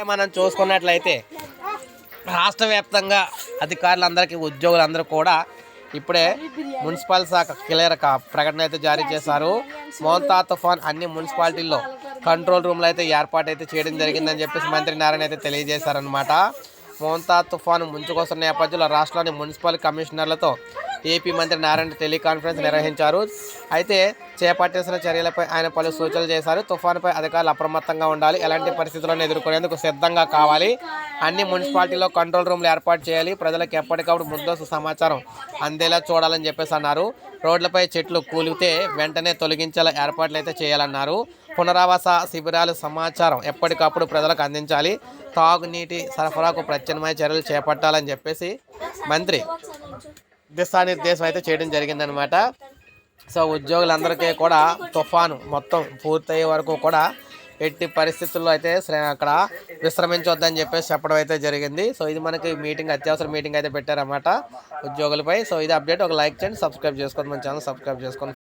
అంటే మనం చూసుకున్నట్లయితే రాష్ట్ర వ్యాప్తంగా అధికారులందరికీ ఉద్యోగులందరూ కూడా ఇప్పుడే మున్సిపల్ శాఖ క్లియర్ ప్రకటన అయితే జారీ చేశారు. మోంతా తుఫాన్ అన్ని మున్సిపాలిటీల్లో కంట్రోల్ రూమ్లు అయితే ఏర్పాటు అయితే చేయడం జరిగిందని చెప్పేసి మంత్రి నారాయణ అయితే తెలియజేశారనమాట మోంతా తుఫాను ముంచుకొస్తున్న నేపథ్యంలో రాష్ట్రంలోని మున్సిపల్ కమిషనర్లతో ఏపీ మంత్రి నారాయణ టెలికాన్ఫరెన్స్ నిర్వహించారు. అయితే చేపట్టాల్సిన చర్యలపై ఆయన పలు సూచనలు చేశారు. తుఫానుపై అధికారులు అప్రమత్తంగా ఉండాలి. ఎలాంటి పరిస్థితులను ఎదుర్కొనేందుకు సిద్ధంగా కావాలి. అన్ని మున్సిపాలిటీలో కంట్రోల్ రూమ్లు ఏర్పాటు చేయాలి. ప్రజలకు ఎప్పటికప్పుడు ముందస్తు సమాచారం అందేలా చూడాలని చెప్పేసి అన్నారు. రోడ్లపై చెట్లు కూలితే వెంటనే తొలగించేలా ఏర్పాట్లు అయితే చేయాలన్నారు. పునరావాస శిబిరాలు సమాచారం ఎప్పటికప్పుడు ప్రజలకు అందించాలి. తాగునీటి సరఫరాకు ప్రత్యామ్నాయ చర్యలు చేపట్టాలని చెప్పేసి మంత్రి దిశానిర్దేశం అయితే చేయడం జరిగిందనమాట. సో ఉద్యోగులందరికీ కూడా తుఫాను మొత్తం పూర్తయ్యే వరకు కూడా ఎట్టి పరిస్థితుల్లో అయితే శ్రే- అక్కడ విశ్రమించొద్దని చెప్పేసి చెప్పడం అయితే జరిగింది. సో ఇది మనకి మీటింగ్ అత్యవసర మీటింగ్ అయితే పెట్టారన్నమాట ఉద్యోగులపై. సో ఇది అప్డేట్. ఒక లైక్ చేయండి సబ్స్క్రైబ్ చేసుకోండి మన ఛానల్ సబ్స్క్రైబ్ చేసుకోండి.